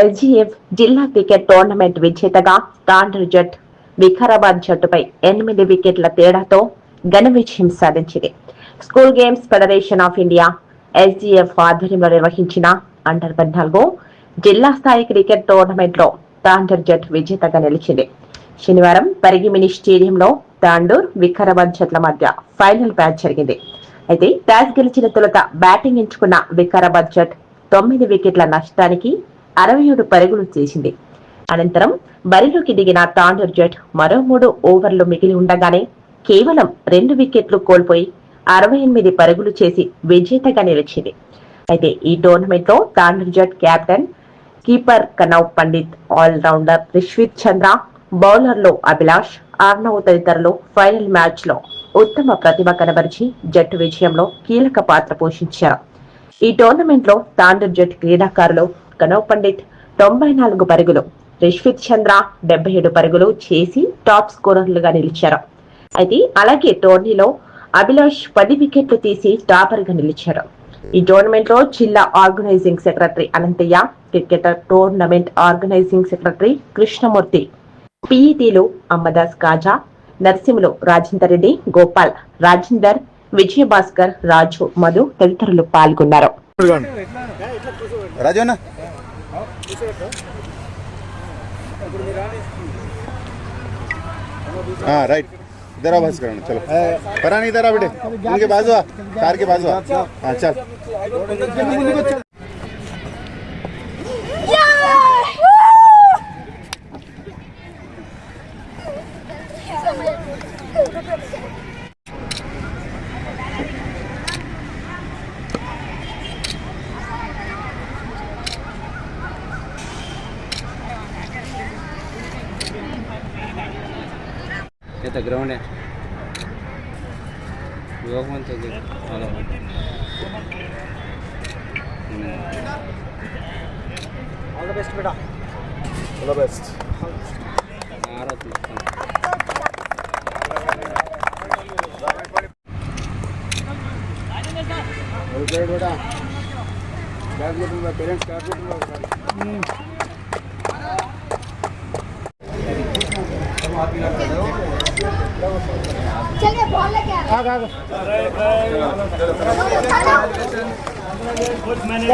ఎల్జీఎఫ్ జిల్లా cricket tournament విజేతగా తాండ్ర జట్ వికారాబాద్ జట్టుపై ఎనిమిది వికెట్ల తేడాతో ఘన విజయం సాధించింది. School games federation of India SGF ఆధ్వర్యంలో నిర్వహించిన అండర్ పద్నాలుగు జిల్లా స్థాయి క్రికెట్ టోర్నమెంట్లో తాండూర్ జట్ విజేతగా నిలిచింది. శనివారం పరిగిమిని స్టేడియంలో తాండూర్ వికారాబాద్ జట్ల మధ్య ఫైనల్ మ్యాచ్ జరిగింది. అయితే టాస్ గెలిచిన తొలుత బ్యాటింగ్ ఎంచుకున్న వికారాబాద్ జట్ తొమ్మిది వికెట్ల నష్టానికి అరవై ఏడు పరుగులు చేసింది. అనంతరం బరిలోకి దిగిన తాండూర్ జట్ మరో మూడు ఓవర్లు మిగిలి ఉండగానే కేవలం రెండు వికెట్లు కోల్పోయి అరవై ఎనిమిది పరుగులు చేసి విజేతగా నిలిచింది. అయితే ఈ టోర్నమెంట్లో Tandur జట్ captain keeper Kanav Pandit all rounder Rishvit Chandra బౌలర్లో Abhilash Arnav తదితరులు ఫైనల్ మ్యాచ్లో ఉత్తమ ప్రతిభ కనబరిచి జట్టు విజయంలో కీలక పాత్ర పోషించారు. ఈ టోర్నమెంట్లో తాండూర్ జట్ క్రీడాకారులు కనవ్ పండిత్ తొంభై నాలుగు పరుగులు రిష్విత్ చంద్ర డెబ్బై ఏడు పరుగులు చేసి టాప్ స్కోరర్లుగా నిలిచారు. అయితే అలాగే టోర్నీలో అభిలాష్ పది వికెట్లు తీసి టాపర్గా నిలిచారు. ఈ టోర్నమెంట్లో జిల్లా organising secretary Anantayya cricketer tournament organising secretary Krishnamurthy పిఈటీలు Ammadas Kaja Narsimhulu Rajender Reddy Gopal Rajender Vijayabhaskar Raju Madhu తదితరులు పాల్గొన్నారు. हाँ राइट इधर आओ बस करना चलो। परानी इधर आ बेटे। उनके बाजू आ कार के बाजू आ। हाँ चल। అయితే గ్రౌండే యోగమంతా అలా ఆల్ ద బెస్ట్ బేటా ఆల్ ద బెస్ట్ ఆరాధన బేటా బ్యాగ్ మీటింగ్ పేరెంట్స్ క్యాబ్ चलिए बॉल लेके आ आ आ मैंने